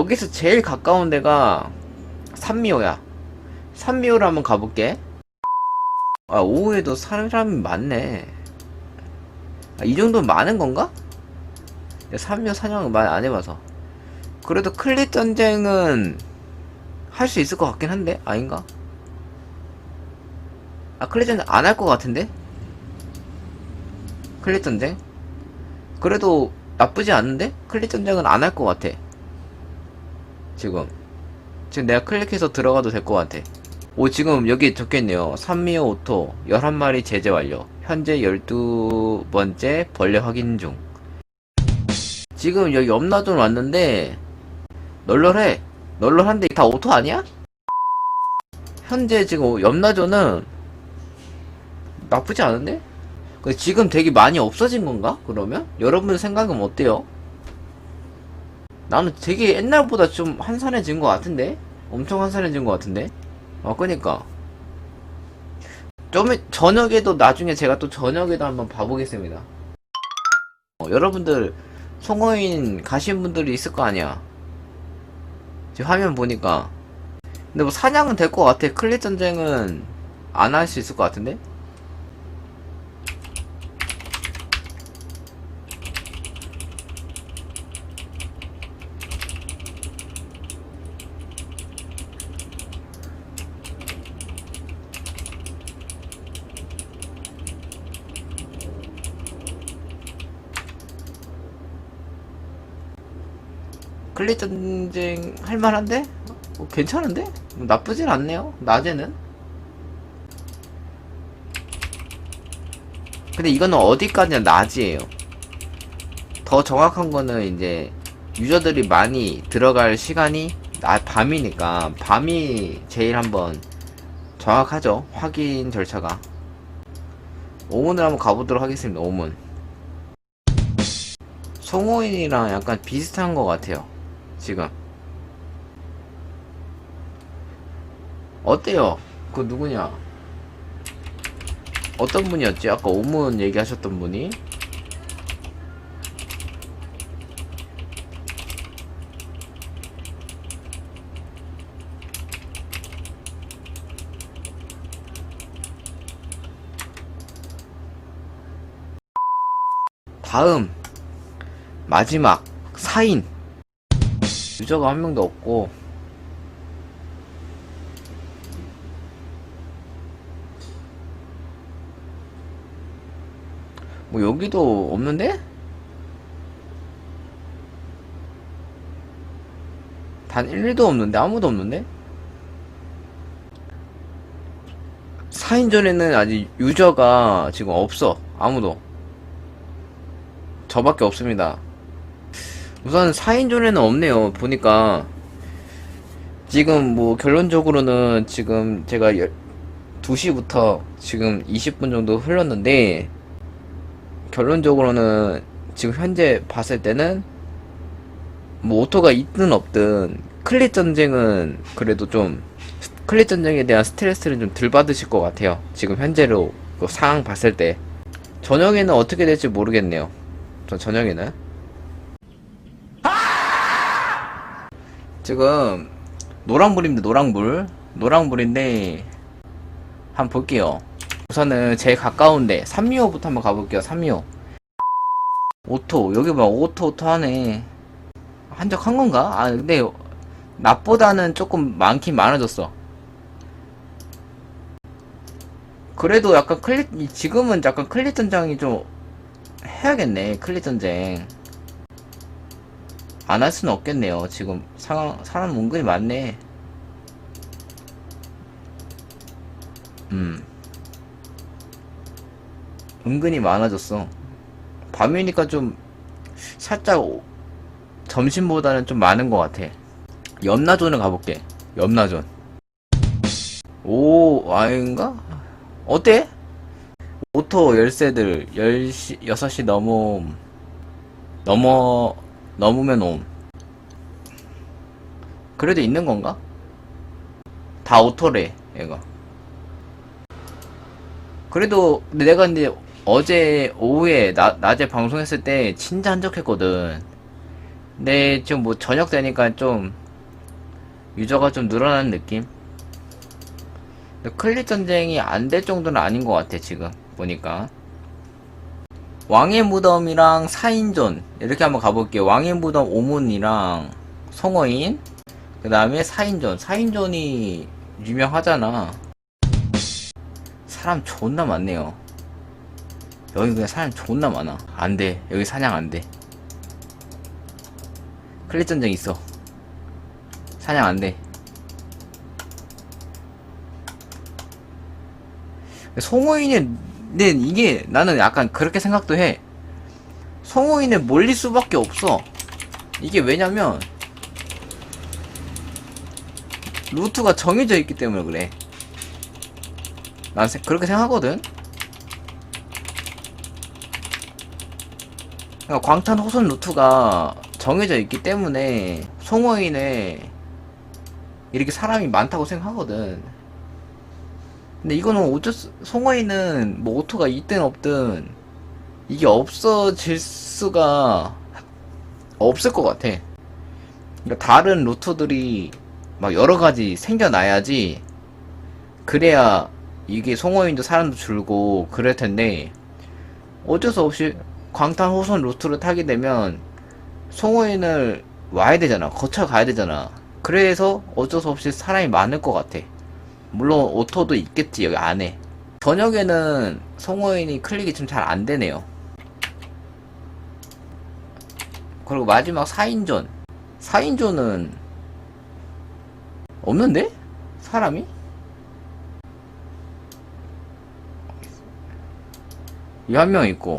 여기서 제일 가까운 데가 산미호야. 산미호를 한번 가볼게. 아, 오후에도 사람이 많네. 아, 이 정도면 많은 건가? 산미호 사냥을 많이 안 해봐서. 그래도 클릿 전쟁은 할 수 있을 것 같긴 한데? 아닌가? 아, 클릿 전쟁 안 할 것 같은데? 클릿 전쟁? 그래도 나쁘지 않은데? 클릿 전쟁은 안 할 것 같아. 지금. 지금 내가 클릭해서 들어가도 될 것 같아. 오, 지금 여기 적혀있네요. 산미호 오토 11마리 제재 완료. 현재 12번째 벌레 확인 중. 지금 여기 염라존 왔는데, 널널해. 널널한데 다 오토 아니야? 현재 지금 염라존은 나쁘지 않은데? 지금 되게 많이 없어진 건가? 그러면? 여러분 생각은 어때요? 나는 되게 옛날보다 좀 한산해진 것 같은데? 엄청 한산해진 것 같은데? 어, 그니까. 좀, 이- 저녁에도 나중에 제가 또 저녁에도 한번 봐보겠습니다. 어, 여러분들, 송어인 가신 분들이 있을 거 아니야. 지금 화면 보니까. 근데 뭐 사냥은 될 것 같아. 클릿 전쟁은 안 할 수 있을 것 같은데? 클릿 전쟁 할만한데? 어, 괜찮은데? 뭐 나쁘진 않네요. 낮에는. 근데 이거는 어디까지나 낮이에요. 더 정확한 거는 이제 유저들이 많이 들어갈 시간이 낮 밤이니까 밤이 제일 한번 정확하죠. 확인 절차가. 오문을 한번 가보도록 하겠습니다. 오문. 송호인이랑 약간 비슷한 것 같아요. 지금. 어때요? 그 누구냐? 어떤 분이었지? 아까 오문 얘기하셨던 분이? 다음 마지막 4인 유저가 한 명도 없고 뭐 여기도 없는데? 단 1도 없는데 아무도 없는데? 4인전에는 아직 유저가 지금 없어 아무도 저밖에 없습니다 우선 4인존에는 없네요. 보니까 지금 뭐 결론적으로는 지금 제가 2시부터 지금 20분 정도 흘렀는데 결론적으로는 지금 현재 봤을 때는 뭐 오토가 있든 없든 클릿 전쟁은 그래도 좀 클릿 전쟁에 대한 스트레스를 좀 덜 받으실 것 같아요. 지금 현재로 그 상황 봤을 때 저녁에는 어떻게 될지 모르겠네요. 저 저녁에는 지금 노랑불입니다 노랑불. 노랑불인데 한번 볼게요. 우선은 제일 가까운데 3미호부터 한번 가볼게요 3미호. 오토 여기 봐 오토 오토 하네. 한적 한 건가? 아 근데 낮보다는 조금 많긴 많아졌어. 그래도 약간 클릿 지금은 약간 클릿 전쟁이 좀 해야겠네 클릿 전쟁 안 할 수는 없겠네요. 지금 상황, 사람 은근히 많네. 음. 은근히 많아졌어. 밤이니까 좀, 살짝, 오- 점심보다는 좀 많은 것 같아. 염라존을 가볼게. 염라존. 오, 아닌가? 어때? 오토 열쇠들, 10시, 6시 넘어, 넘어, 넘으면 옴. 그래도 있는 건가? 다 오토래, 얘가. 그래도, 내가 근데 어제 오후에, 나, 낮에 방송했을 때 진짜 한적했거든. 근데 지금 뭐 저녁 되니까 좀 유저가 좀 늘어나는 느낌? 클릭 전쟁이 안 될 정도는 아닌 것 같아 지금 보니까 왕의 무덤이랑 사인존. 이렇게 한번 가볼게요. 왕의 무덤 오문이랑 송어인 그 다음에 사인존. 사인존이 유명하잖아. 사람 존나 많네요. 여기 그냥 사람 존나 많아. 안돼. 여기 사냥 안돼. 클릭 전쟁 있어. 사냥 안돼. 송호인은 근데 이게 나는 약간 그렇게 생각도 해. 송호인을 몰릴 수밖에 없어. 이게 왜냐면 루트가 정해져 있기 때문에 그래. 난 세- 그렇게 생각하거든. 그러니까 광탄 호선 루트가 정해져 있기 때문에 송어인에 이렇게 사람이 많다고 생각하거든. 근데 이거는 어쩔 수, 송어인은 뭐 오토가 있든 없든 이게 없어질 수가 없을 것 같아. 그러니까 다른 루트들이 막 여러 가지 생겨나야지 그래야 이게 송어인도 사람도 줄고 그럴 텐데 어쩔 수 없이 광탄 호선 루트를 타게 되면 송어인을 와야 되잖아. 거쳐 가야 되잖아. 그래서 어쩔 수 없이 사람이 많을 것 같아. 물론 오토도 있겠지 여기 안에. 저녁에는 송어인이 클릭이 좀 잘 안 되네요. 그리고 마지막 4인존. 4인존은 없는데? 사람이? 이 한 명 있고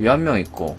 이 한 명 있고